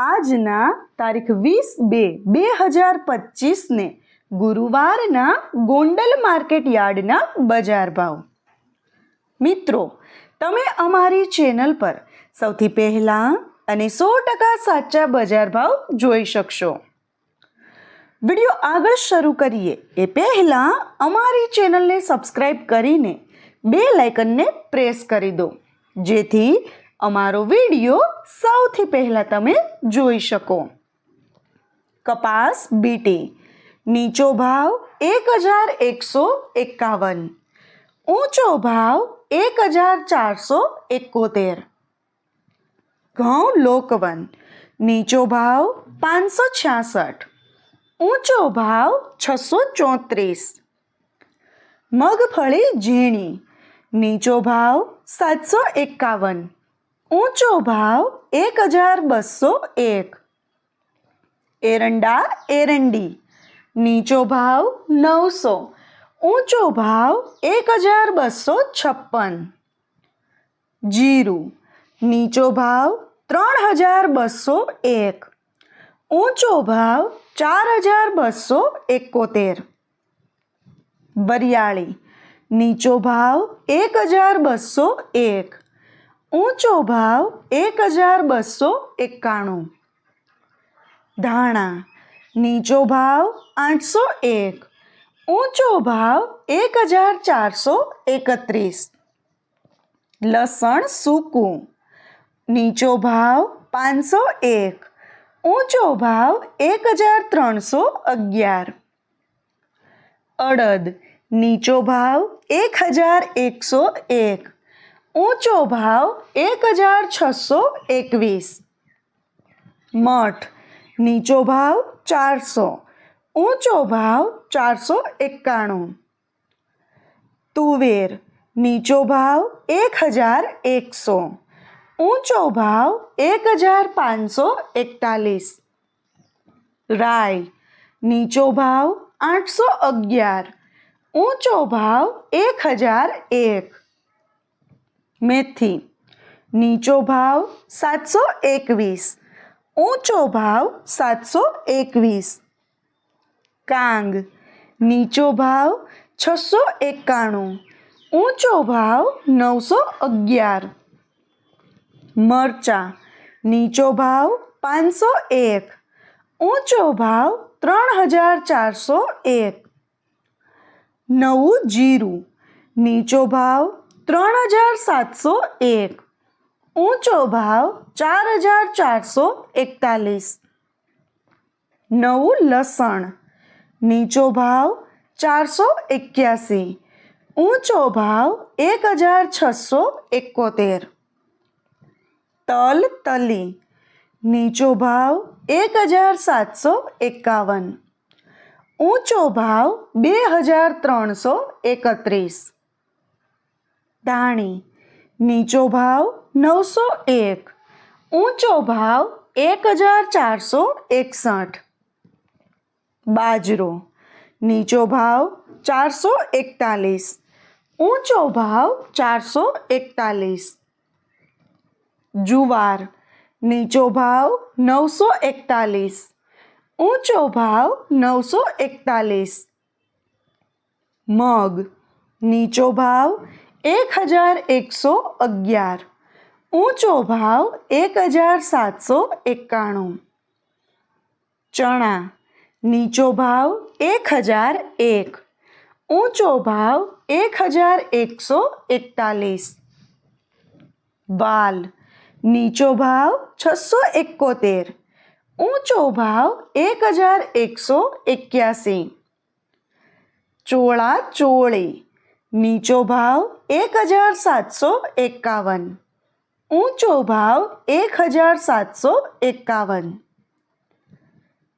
આજના તારીખ વીસ બે બે હજાર પચીસને ગુરુવારના ગોંડલ માર્કેટ યાર્ડના બજાર ભાવ. મિત્રો, તમે અમારી ચેનલ પર સૌથી પહેલાં અને સો ટકા સાચા બજાર ભાવ જોઈ શકશો. વીડિયો આગળ શરૂ કરીએ એ પહેલાં અમારી ચેનલને સબસ્ક્રાઈબ કરીને બે લાઇકનને પ્રેસ કરી દો. જેથી અમારો વીડિયો સૌથી પહેલાં તમે જોઈ શકો. કપાસ બીટી નીચો ભાવ એક હજાર એકસો એકાવન. ઊંચો ભાવ એક હજાર ચારસો એકોતેર. ઘઉં લોકવન. નીચો ભાવ પાંચસો છ્યાસઠ. ઊંચો ભાવ છસો ચોત્રીસ. મગફળી ઝીણી. નીચો ભાવ સાતસો એકાવન. ઊંચો ભાવ એક હજાર બસો એક. એરંડા એરંડી. નીચો ભાવ નવસો. ઊંચો ભાવ એક હજાર બસો છપ્પન. જીરું. નીચો ભાવ ત્રણ હજાર બસો એક. ઊંચો ભાવ ચાર હજાર બસો એકોતેર. વરિયાળી. નીચો ભાવ એક હજાર બસો એક. ઊંચો ભાવ એક હજાર બસો એકાણું. ધાણા, નીચો ભાવ આઠસો એક. ઊંચો ભાવ એક હજાર ચારસો એકત્રીસ. લસણ સૂકું, નીચો ભાવ પાંચસો એક. ઊંચો ભાવ એક હજાર ત્રણસો અગિયાર. અડદ, નીચો ભાવ એક હજાર એકસો એક. ઊંચો ભાવ એક હજાર છસો એકવીસ. મઠ, નીચો ભાવ ચારસો. ઊંચો ભાવ ચારસો એકાણું. તુવેર, નીચો ભાવ એક હજાર એકસો. ઊંચો ભાવ એક હજાર પાંચસો એકતાલીસ. રાય નીચો ભાવ આઠસો અગિયાર. ઊંચો ભાવ એક હજાર એક. મેથી. નીચો ભાવ સાતસો એકવીસ. ઊંચો ભાવ સાતસો એકવીસ. કાંગ. નીચો ભાવ છસો એકાણું. ઊંચો ભાવ નવસો અગિયાર. મરચાં. નીચો ભાવ પાંચસો એક. ઊંચો ભાવ ત્રણ હજાર ચારસો એક. નવું જીરું. નીચો ભાવ ત્રણ હજાર સાતસો એક. ઊંચો ભાવ ચાર હજાર ચારસો એકતાલીસ. નવું લસણ. નીચો ભાવ ચારસો એક્યાસી. ઊંચો ભાવ એક હજાર છસો એકોતેર. તલ તલી નીચો ભાવ એક હજાર સાતસો એકાવન. ઊંચો ભાવ બે હજાર ત્રણસો એકત્રીસ. ધાણી નીચો ભાવ નવસો એક. ઊંચો ભાવ એક હજાર ચારસો એકસઠ. બાજરો. નીચો ભાવ ચારસો એકતાલીસ. ઊંચો ભાવ ચારસો એકતાલીસ. જુવાર. નીચો ભાવ નવસો એકતાલીસ. ઊંચો ભાવ નવસો એકતાલીસ. મગ. નીચો ભાવ એક હજાર એકસો અગિયાર. ઊંચો ભાવ એક હજાર સાતસો એકાણું. ચણા, નીચો ભાવ એક હજાર એક ઊંચો ભાવ એક હજાર એકસો એકતાલીસ. વાલ, નીચો ભાવ છસો એકોતેર. ઊંચો ભાવ એક હજાર એકસો એક્યાસી. ચોળા ચોળી નીચો ભાવ એક હજાર સાતસો એકાવન. ઊંચો ભાવ એક હજાર સાતસો એકાવન.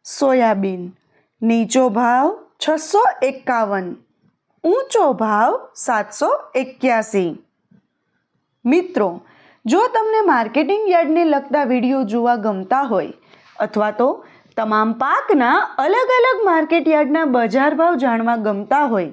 સોયાબીન, નીચો ભાવ છસો એકાવન. ઊંચો ભાવ સાતસો એક્યાસી. મિત્રો, જો તમને માર્કેટિંગ યાર્ડને લગતા વીડિયો જોવા ગમતા હોય, અથવા તો તમામ પાકના અલગ અલગ માર્કેટ યાર્ડના બજાર ભાવ જાણવા ગમતા હોય